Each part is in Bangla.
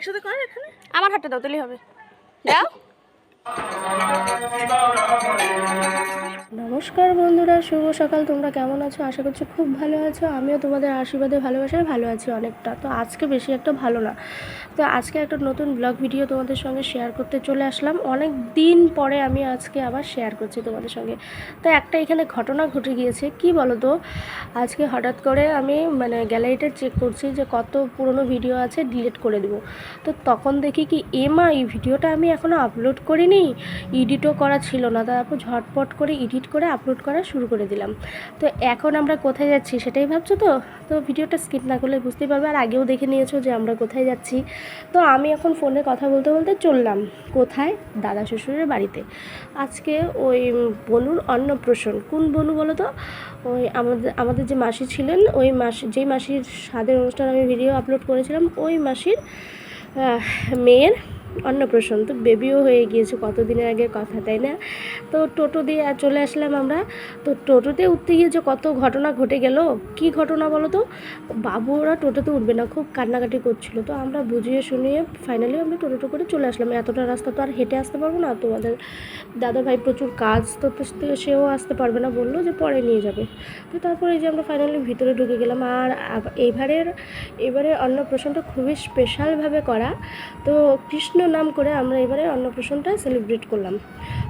একসাথে করেন এখানে? আমার হাতটা দাও তুলি হবে। দাও। নমস্কার বন্ধুরা, শুভ সকাল। তোমরা কেমন আছো? আশা করছি খুব ভালো আছো। আমিও তোমাদের আশীর্বাদে, ভালোবাসায় ভালো আছি অনেকটা। তো আজকে বেশি একটা ভালো না। তো আজকে একটা নতুন ব্লগ ভিডিও তোমাদের সঙ্গে শেয়ার করতে চলে আসলাম। অনেক দিন পরে আমি আজকে আবার শেয়ার করছি তোমাদের সঙ্গে। তো একটা এখানে ঘটনা ঘটে গিয়েছে। কি বলো তো আজকে হঠাৎ করে আমি মানে গ্যালারিটা চেক করছি যে কত পুরনো ভিডিও আছে ডিলিট করে দেবো। তো তখন দেখি কি, এমা, এই ভিডিওটা আমি এখনও আপলোড করিনি। এডিটও করা ছিল না। তারপর ঝটপট করে এডিট করে আপলোড করা শুরু করে দিলাম। তো এখন আমরা কোথায় যাচ্ছি সেটাই ভাবছ তো? তো ভিডিওটা স্কিপ না করলে বুঝতেই পারবে, আর আগেও দেখে নিয়েছো যে আমরা কোথায় যাচ্ছি। তো আমি এখন ফোনে কথা বলতে বলতে চললাম কোথায়? দাদা শ্বশুরের বাড়িতে। আজকে ওই বনুর অন্নপ্রাশন। কোন বনু বলো তো? ওই আমাদের আমাদের যে মাসি ছিলেন, ওই মাসি, যেই মাসির স্বাদের অনুষ্ঠান আমি ভিডিও আপলোড করেছিলাম, ওই মাসির মেয়ের অন্নপ্রাশন। তো বেবিও হয়ে গিয়েছে কতদিনের আগের কথা, তাই না? তো টোটো দিয়ে চলে আসলাম আমরা। তো টোটোতে উঠতে গিয়ে যে কত ঘটনা ঘটে গেল, কি ঘটনা বলো তো? বাবু ওরা টোটোতে উঠবে না, খুব কান্নাকাটি করছিল। তো আমরা বুঝিয়ে শুনিয়ে ফাইনালি আমরা টোটো করে চলে আসলাম। এতটা রাস্তা তো আর হেঁটে আসতে পারব না। তোমাদের দাদা ভাই প্রচুর কাজ, তো সেও আসতে পারবে না, বলল যে পরে নিয়ে যাবে। তো তারপরে যে আমরা ফাইনালি ভিতরে ঢুকে গেলাম। আর এবারের, এবারে অন্নপ্রাশনটা খুবই স্পেশালভাবে করা। তো কৃষ্ণ নাম করে আমরা এবারে অন্নপ্রাশনটা সেলিব্রেট করলাম।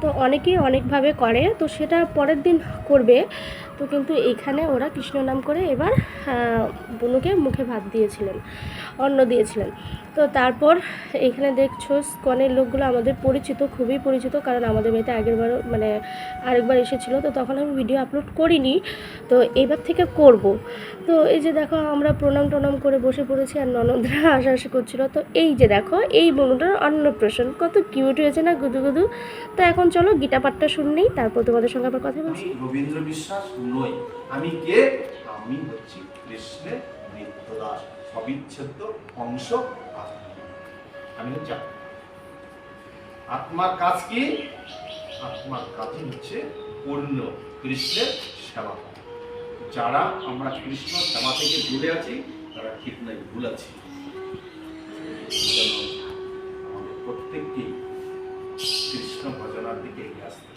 তো অনেকেই অনেকভাবে করে, তো সেটা পরের দিন করবে। তো কিন্তু এখানে ওরা কৃষ্ণ নাম করে এবার বনুকে মুখে ভাত দিয়েছিলেন, অন্ন দিয়েছিলেন। তো তারপর এখানে দেখছ, স্কনের লোকগুলো আমাদের পরিচিত, খুবই পরিচিত, কারণ আমাদের বাড়িতে আগেরবারও মানে আরেকবার এসেছিল। তো তখন আমি ভিডিও আপলোড করিনি, তো এবার থেকে করব। তো এই যে দেখো, আমরা প্রণাম টনাম করে বসে পড়েছি আর ননদরা হাসাহাসি করছিল। তো এই যে দেখো, এই বনুটার অন্নপ্রাশন। কত কিউট হয়েছে না গুদু গুদু? তো এখন চলো গীতা পাঠটা শুনলেই তারপর তোমাদের সঙ্গে আবার কথা বলছি। রবীন্দ্র বিশ্বাস নই। আমি কে? আমি হচ্ছি কৃষ্ণের নিত্যদাস অবিচ্ছেদ্য অংশ আমি হচ্ছি আত্মার কাজ কি? আত্মার কাজই হচ্ছে পূর্ণ কৃষ্ণের সেবা। যারা আমরা কৃষ্ণ সেবা থেকে দূরে আছি, তারা ঠিক নাই, ভুল আছি। প্রত্যেকটি কৃষ্ণ ভজনার দিকে এগিয়ে আসতে।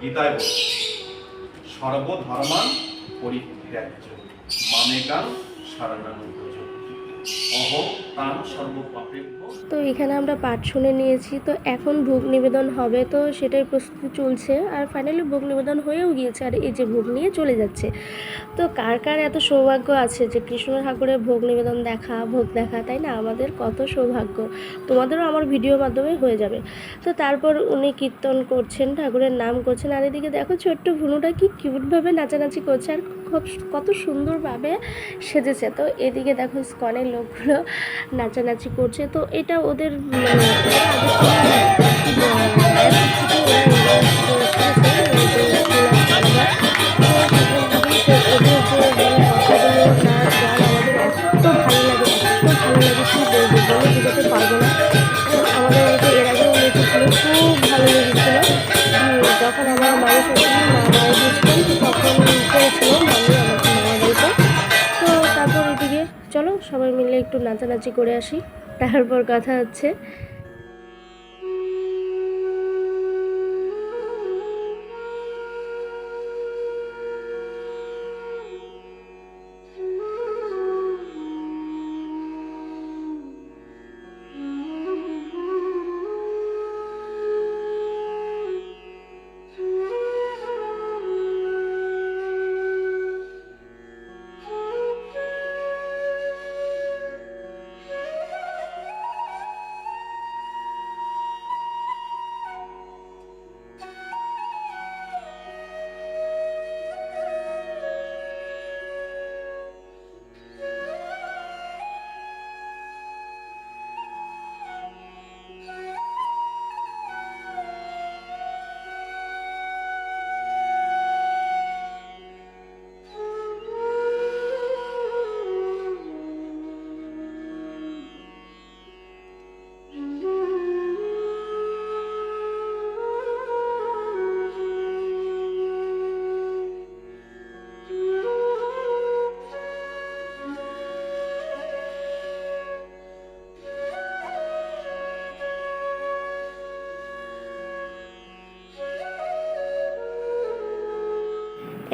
গীতায় বল সর্বধর্মান পরিত্যাজ্য মানে শরণাং ব্রজ অহং তাং এখানে আমরা পাঠ শুনে নিয়েছি, তো এখন ভোগ নিবেদন হবে, তো সেটাই প্রস্তুতি চলছে, আর ফাইনালি ভোগ নিবেদন হয়েও গিয়েছে, আর এই যে ভোগ নিয়ে চলে যাচ্ছে। তো কার কার এত সৌভাগ্য আছে যে কৃষ্ণ ঠাকুরের ভোগ নিবেদন দেখা, ভোগ দেখা, তাই না? আমাদের কত সৌভাগ্য। তোমাদেরও আমার ভিডিওর মাধ্যমে হয়ে যাবে। তো তারপর উনি কীর্তন করছেন, ঠাকুরের নাম করছেন, আর এদিকে দেখো ছোট্ট ভুনুটা কি কিউটভাবে নাচানাচি করছে, আর খুব কত সুন্দরভাবে সেজেছে। তো এদিকে দেখো স্কনের লোকগুলো নাচানাচি করছে। তো এটা ওদের মানে চলো সবাই মিলে একটু নাচানাচি করে আসি। তারপর কথা হচ্ছে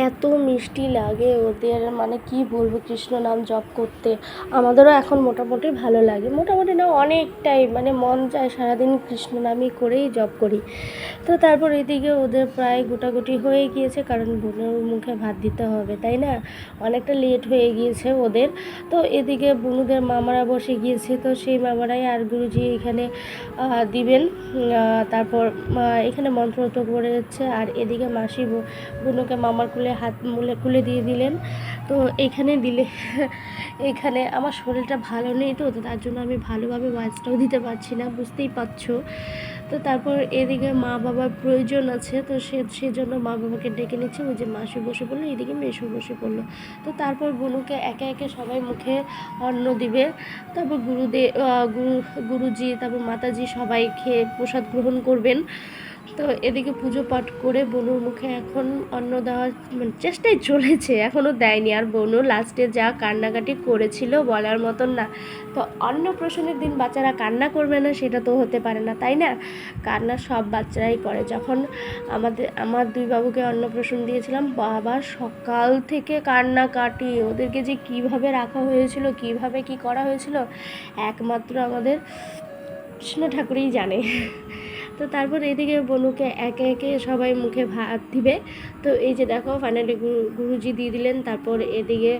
এত মিষ্টি লাগে ওদের মানে কি বলব, কৃষ্ণ নাম জপ করতে। আমাদেরও এখন মোটামুটি ভালো লাগে। মোটামুটি না, অনেকটাই মানে মন চায় সারাদিন কৃষ্ণ নামই করেই জপ করি। তো তারপর এদিকে ওদের প্রায় গোটাগুটি হয়ে গিয়েছে, কারণ বোনের মুখে ভাত দিতে হবে, তাই না? অনেকটা লেট হয়ে গিয়েছে ওদের। তো এদিকে বুনুদের মামারা বসে গিয়েছে, তো সেই মামারাই আর গুরুজি এখানে দিবেন। তারপর এখানে মন্ত্র করে যাচ্ছে। আর এদিকে মাসি বুনুকে মামার কুলে হাত মুলে খুলে দিয়ে দিলেন। তো এখানে দিলে, এখানে আমার শরীরটা ভালো নেই তো তার জন্য আমি ভালোভাবে ভয়েসটাও দিতে পারছি না, বুঝতেই পারছ। তো তারপর এদিকে মা বাবার প্রয়োজন আছে, তো সে সেজন্য মা বাবাকে ডেকে নিচ্ছে। ওই যে মাসি বসে পড়ল, এদিকে মেসো বসে পড়ল। তো তারপর বুনুকে একে একে সবাই মুখে অন্ন দিবে। তারপর গুরুদেব গুরু, গুরুজি, তারপর মাতাজি সবাই খেয়ে প্রসাদ গ্রহণ করবেন। তো এদিকে পুজো পাঠ করে বনুর মুখে এখন অন্ন দেওয়ার মানে চেষ্টাই চলেছে এখনও দেয়নি। আর বনু লাস্টে যা কান্নাকাটি করেছিল বলার মতন না। তো অন্নপ্রাশনের দিন বাচ্চারা কান্না করবে না, সেটা তো হতে পারে না, তাই না? কান্না সব বাচ্চারাই করে। যখন আমাদের, আমার দুই বাবুকে অন্নপ্রাশন দিয়েছিলাম, বাবা সকাল থেকে কান্নাকাটি, ওদেরকে যে কীভাবে রাখা হয়েছিল, কীভাবে কি করা হয়েছিল, একমাত্র আমাদের কৃষ্ণ ঠাকুরই জানে। তো তারপর এদিকে বনুকে একে একে সবাই মুখে ভাত দিবে। তো এই যে দেখো ফাইনালি গুরু গুরুজি দিয়ে দিলেন, তারপর এদিকে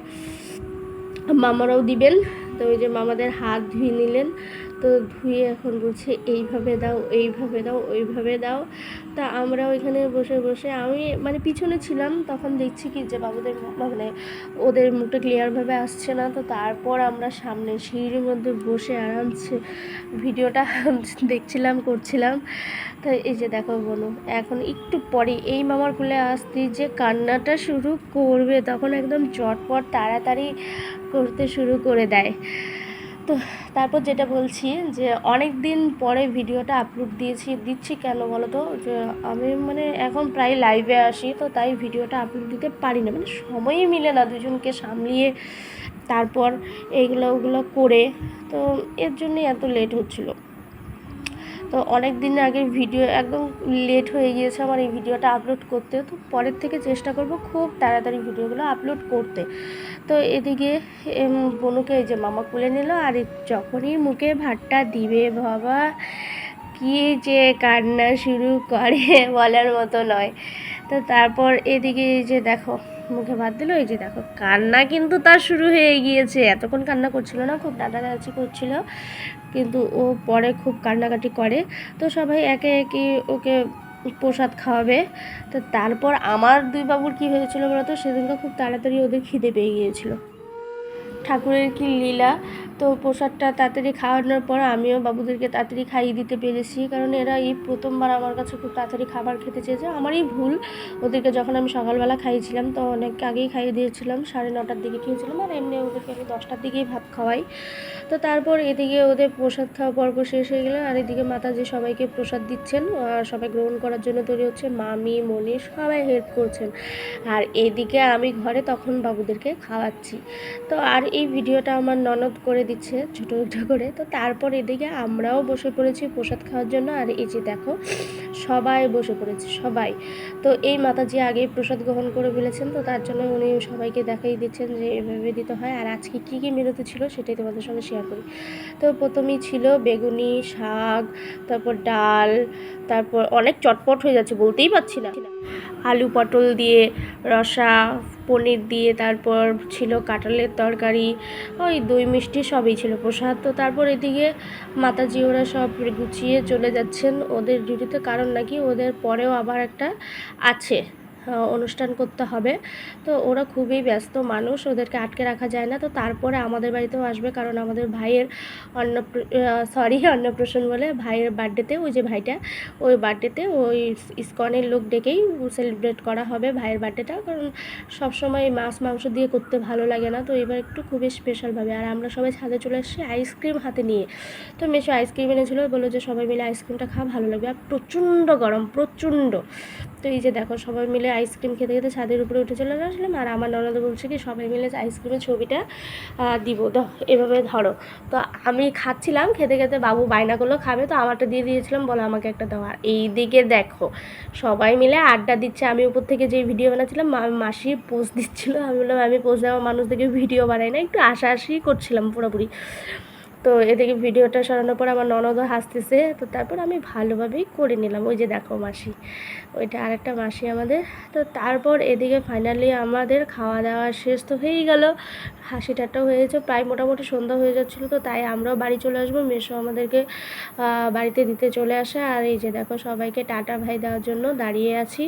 মামারাও দিবেন। তো ওই যে মামাদের হাত ধুয়ে নিলেন। তো ধুয়ে এখন বলছে, এইভাবে দাও এইভাবে দাও, ওইভাবে দাও। তা আমরা ওইখানে বসে বসে আমি মানে পিছনে ছিলাম, তখন দেখছি কি যে বাবুদের মানে ওদের মুখটা ক্লিয়ারভাবে আসছে না। তো তারপর আমরা সামনে সিঁড়ির মধ্যে বসে আরামসে ভিডিওটা দেখছিলাম, করছিলাম। তো এই যে দেখো বলো এখন একটু পরে এই মামার কুলে আসতে যে কান্নাটা শুরু করবে, তখন একদম চটপট তাড়াতাড়ি করতে শুরু করে দেয়। তো তারপর যেটা বলছি যে অনেক দিন পরে ভিডিওটা আপলোড দিয়েছি, দিচ্ছি কেন বলো তো যে আমি মানে এখন প্রায় লাইভে আসি তো তাই ভিডিওটা আপলোড দিতে পারি না। মানে সময়ই মিলে না দুজনকে সামলিয়ে তারপর এইগুলো ওগুলো করে। তো এর জন্যই এত লেট হচ্ছিল। তো অনেক দিন আগে ভিডিও একদম লেট হয়ে গিয়েছে আমার এই ভিডিওটা আপলোড করতে। তো পরের থেকে চেষ্টা করব খুব তাড়াতাড়ি ভিডিওগুলো আপলোড করতে। তো এদিকে বনুকে যে মামা কুলে নিল, আর যখনই মুখে ভাতটা দিবে, বাবা, কি যে কান্না শুরু করে বলার মতো নয়। তো তারপর এদিকে যে দেখো মুখে ভাত দিল, এই যে দেখো, কান্না কিন্তু তার শুরু হয়ে গিয়েছে। এতক্ষণ কান্না করছিল না, খুব ডাটাডাচি করছিল, কিন্তু ও পরে খুব কান্নাকাটি করে। তো সবাই একে একে ওকে প্রসাদ খাওয়াবে। তো তারপর আমার দুই বাবুর কী হয়েছিল বলতো সেদিনকে খুব তাড়াতাড়ি ওদের খিদে পেয়ে গিয়েছিল। ঠাকুরের কি লীলা? তো প্রসাদটা তাড়াতাড়ি খাওয়ানোর পর আমিও বাবুদেরকে তাড়াতাড়ি খাইয়ে দিতে পেরেছি। কারণ এরা এই প্রথমবার আমার কাছে খুব তাড়াতাড়ি খাবার খেতে চেয়েছে। আমারই ভুল। ওদেরকে যখন আমি সকালবেলা খাইয়েছিলাম, তো অনেক আগেই খাইয়ে দিয়েছিলাম। সাড়ে নটার দিকে খেয়েছিলাম আর এমনি ওদেরকে আমি দশটার দিকেই ভাত খাওয়াই। তো তারপর এদিকে ওদের প্রসাদ খাওয়া পর্ব শেষ হয়ে গেলে আর এদিকে মাতা মাতাজি সবাইকে প্রসাদ দিচ্ছেন। আর সবাই গ্রহণ করার জন্য তৈরি হচ্ছে মামি, মনি, সবাই হেল্প করছেন। আর এদিকে আমি ঘরে তখন বাবুদেরকে খাওয়াচ্ছি। তো আর এই ভিডিওটা আমার ননদ করে দিচ্ছে, ছোটো ছোটো করে। তো তারপর এদিকে আমরাও বসে পড়েছি প্রসাদ খাওয়ার জন্য, আর এই যে দেখো, সবাই বসে পড়েছে, সবাই। তো এই মাতাজি আগেই প্রসাদ গ্রহণ করে ফেলেছেন, তো তার জন্য উনি সবাইকে দেখাই দিচ্ছেন যে এভাবে দিতে হয়। আর আজকে কী কী মেনুতে ছিল সেটাই তোমাদের সঙ্গে শেয়ার করি। তো প্রথমেই ছিল বেগুনি, শাক, তারপর ডাল, তারপর অনেক চটপট হয়ে যাচ্ছে বলতেই পারছি না। আলু পটল দিয়ে, রসা পনির দিয়ে তারপর ছিল কাঁঠালের তরকারি, ওই দই মিষ্টি সবই ছিল। প্রসাদ তো তারপর এদিকে মাতাজি ওরা সব গুছিয়ে চলে যাচ্ছেন। ওদের ডিউটিতে কারণ নাকি ওদের পরেও আবার একটা আছে। অনুষ্ঠান করতে হবে। তো ওরা খুবই ব্যস্ত মানুষ, ওদেরকে আটকে রাখা যায় না। তো তারপরে আমাদের বাড়িতেও আসবে কারণ আমাদের ভাইয়ের অন্ন সরি অন্নপ্রাশন বলে ভাইয়ের বার্থডেতে ওই যে ভাইটা, ওই বার্থডেতে ওই ইসকনের লোক ডেকেই সেলিব্রেট করা হবে ভাইয়ের বার্থডেটা কারণ সবসময় মাছ, মাংস দিয়ে করতে ভালো লাগে না। তো এবার একটু খুবই স্পেশালভাবে আর আমরা সবাই ছাদে চলে এসেছি আইসক্রিম হাতে নিয়ে। তো মেশো আইসক্রিম এনেছিল, বলল যে সবাই মিলে আইসক্রিমটা খাওয়া ভালো লাগবে। আর প্রচণ্ড গরম, প্রচণ্ড। তো এই যে দেখো, সবাই মিলে আইসক্রিম খেতে খেতে ছাদের উপরে উঠে চলে আসলাম আর আমার ননদ বলছে কি, সবাই মিলে আইসক্রিমের ছবিটা দিব। তো এভাবে ধরো। তো আমি খাচ্ছিলাম, খেতে খেতে বাবু বায়না করল, খাবে তো? আমারটা দিয়ে দিয়েছিলাম, বলো আমাকে একটা দাও। আর এই দিকে দেখো, সবাই মিলে আড্ডা দিচ্ছে। আমি উপর থেকে যে ভিডিও বানাচ্ছিলাম মাসি পোস্ট দিচ্ছিল। আমি বললাম, আমি পোস্ট দেওয়া মানুষ থেকে ভিডিও বানাই না। একটু আশা আশি করছিলাম পুরোপুরি। তো এদিকে ভিডিওটা সরানোর পর আমার ননদও হাসতেছে। তো তারপর আমি ভালোভাবেই করে নিলাম। ওই যে দেখো মাসি, ওইটা আরেকটা মাসি আমাদের। তো তারপর এদিকে ফাইনালি আমাদের খাওয়া দাওয়া শেষ তো হয়েই গেল। হাসি ঠাট্টাও হয়েছে, প্রায় মোটামুটি সন্ধ্যা হয়ে যাচ্ছিল তো, তাই আমরাও বাড়ি চলে আসব। মেশো আমাদেরকে বাড়িতে দিতে চলে আসে। আর এই যে দেখো সবাইকে টাটা ভাই দেওয়ার জন্য দাঁড়িয়ে আছি।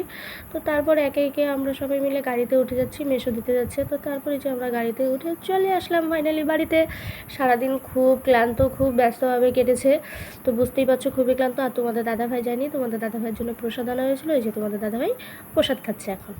তো তারপর একে একে আমরা সবাই মিলে গাড়িতে উঠে যাচ্ছি মেশো দিতে যাচ্ছে। তো তারপরে যে আমরা গাড়িতে উঠে চলে আসলাম ফাইনালি বাড়িতে। সারাদিন খুব ক্লান্ত, খুব ব্যস্তভাবে কেটেছে। তো বুঝতেই পারছ, খুবই ক্লান্ত। আর তোমাদের দাদাভাই জানি, তোমাদের দাদাভাইয়ের জন্য প্রসাদ আনা হয়েছিল, এই যে তোমাদের দাদাভাই প্রসাদ খাচ্ছে এখন।